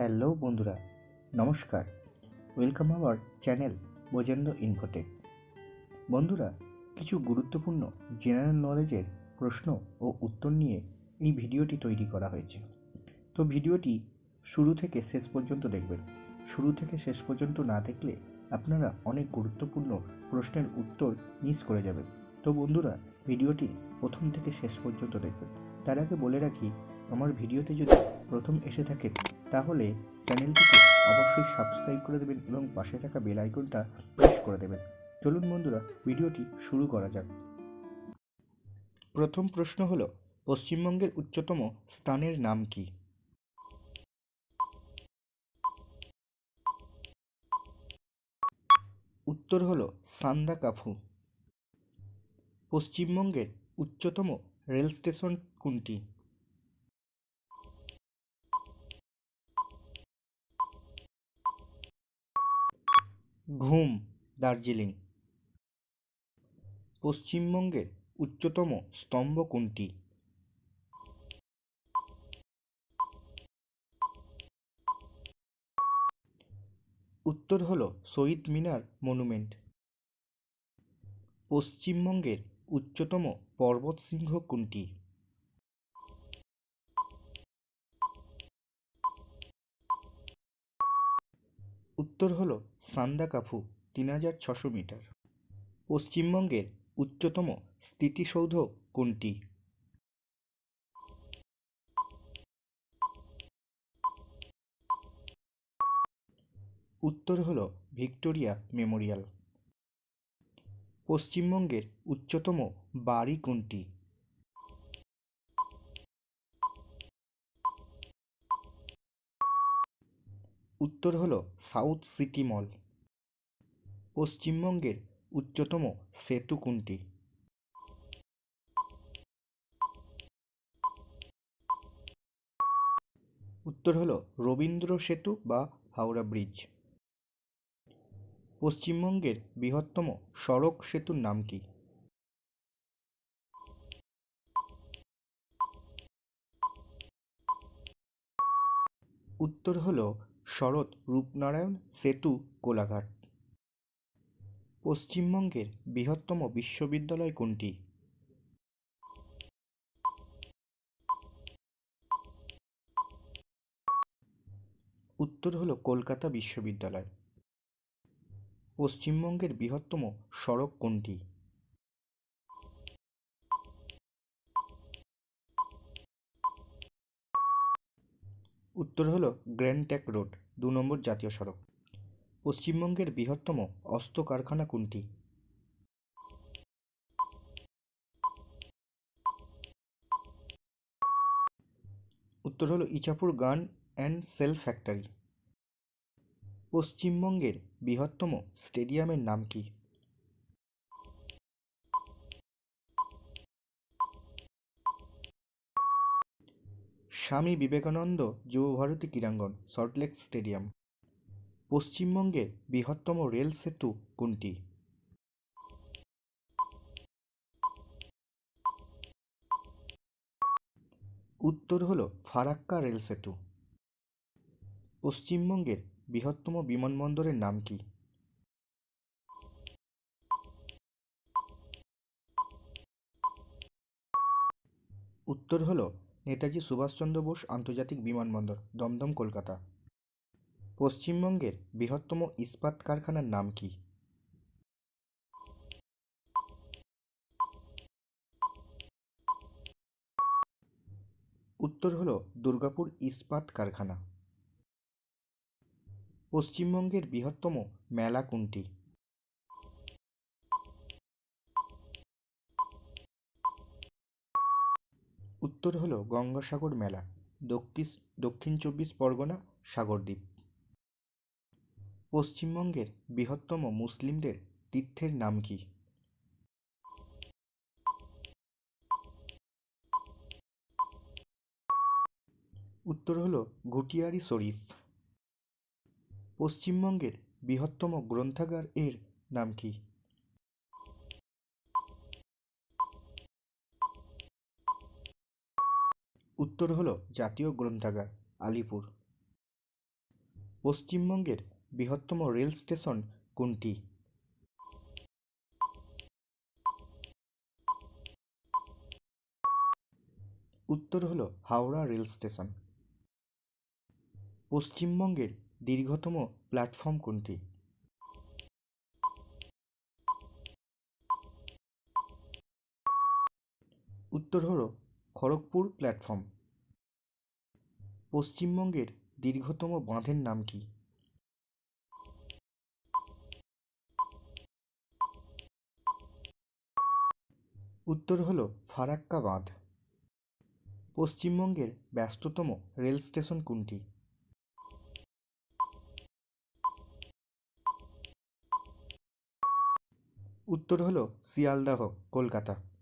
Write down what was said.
Hello বন্ধুরা, নমস্কার। Welcome our channel Bojendra infotech বন্ধুরা, কিছু গুরুত্বপূর্ণ জেনারেল নলেজের প্রশ্ন ও উত্তর নিয়ে এই ভিডিওটি তৈরি করা হয়েছে। তো ভিডিওটি শুরু থেকে শেষ পর্যন্ত দেখবেন। শুরু থেকে শেষ পর্যন্ত না দেখলে আপনারা অনেক গুরুত্বপূর্ণ প্রশ্নের উত্তর মিস করে যাবেন। তো বন্ধুরা, ভিডিওটি প্রথম থেকে শেষ পর্যন্ত দেখবেন। তার আগে বলে রাখি, আমার ভিডিওতে যদি প্রথম এসে থাকেন তাহলে চ্যানেলটিকে অবশ্যই সাবস্ক্রাইব করে দেবেন এবং পাশে থাকা বেল আইকনটা প্রেস করে দেবেন। চলুন বন্ধুরা, ভিডিওটি শুরু করা যাক। প্রথম প্রশ্ন হলো, পশ্চিমবঙ্গের উচ্চতম স্থানের নাম কি? উত্তর হলো সান্দাকাফু পশ্চিমবঙ্গের উচ্চতম রেল স্টেশন কোনটি? ঘুম, দার্জিলিং। পশ্চিমবঙ্গের উচ্চতম স্তম্ভ কোনটি? উত্তর হল শহীদ মিনার মনুমেন্ট। পশ্চিমবঙ্গের উচ্চতম পর্বতশৃঙ্গ কোনটি? উত্তর হল সান্দাকাফু, তিন হাজার ছশো মিটার। পশ্চিমবঙ্গের উচ্চতম স্থিতিসৌধ কোনটি? উত্তর হল ভিক্টোরিয়া মেমোরিয়াল। পশ্চিমবঙ্গের উচ্চতম বাড়ি কোনটি? উত্তর হল সাউথ সিটি মল। পশ্চিমবঙ্গের উচ্চতম সেতু কোনটি? উত্তর হল রবীন্দ্র সেতু বা হাওড়া ব্রিজ। পশ্চিমবঙ্গের বৃহত্তম সড়ক সেতুর নাম কি? উত্তর হল শরৎ, রূপনারায়ণ, সেতু কোলাঘাট পশ্চিমবঙ্গের বৃহত্তম বিশ্ববিদ্যালয় কোনটি? উত্তর হল কলকাতা বিশ্ববিদ্যালয়। পশ্চিমবঙ্গের বৃহত্তম সড়ক কোনটি? উত্তর হল গ্র্যান্ড ট্যাক রোড, দু নম্বর জাতীয় সড়ক। পশ্চিমবঙ্গের বৃহত্তম অস্ত্র কারখানা কোনটি? উত্তর হল ইচাপুর গান অ্যান্ড সেল ফ্যাক্টরি। পশ্চিমবঙ্গের বৃহত্তম স্টেডিয়ামের নাম কি? Swami Vivekananda Yuva Bharati Krirangan Salt Lake stadium. পশ্চিমবঙ্গের বৃহত্তম রেল সেতু কোনটি? উত্তর হল ফারাক্কা রেল সেতু। পশ্চিমবঙ্গের বৃহত্তম বিমানবন্দরের নাম কি? উত্তর হল নেতাজি সুভাষচন্দ্র বোস আন্তর্জাতিক বিমানবন্দর, দমদম, কলকাতা। পশ্চিমবঙ্গের বৃহত্তম ইস্পাত কারখানার নাম কি? উত্তর হল দুর্গাপুর ইস্পাত কারখানা। পশ্চিমবঙ্গের বৃহত্তম মেলা কোনটি? উত্তর হল গঙ্গাসাগর মেলা, দক্ষিস, দক্ষিণ চব্বিশ পরগনা সাগরদ্বীপ। পশ্চিমবঙ্গের বৃহত্তম মুসলিমদের তীর্থের নাম কি? উত্তর হল ঘুটিয়ারি শরীফ। পশ্চিমবঙ্গের বৃহত্তম গ্রন্থাগার এর নাম কি? উত্তর হল জাতীয় গ্রন্থাগার, আলিপুর। পশ্চিমবঙ্গের বৃহত্তম রেল স্টেশন কোনটি? উত্তর হলো হাওড়া রেল স্টেশন। পশ্চিমবঙ্গের দীর্ঘতম প্ল্যাটফর্ম কোনটি? উত্তর হলো খড়গপুর প্ল্যাটফর্ম। পশ্চিমবঙ্গের দীর্ঘতম বাঁধের নাম কি? উত্তর হল ফারাক্কা বাঁধ। পশ্চিমবঙ্গের ব্যস্ততম রেল স্টেশন কোনটি? উত্তর হল শিয়ালদাহ, কলকাতা।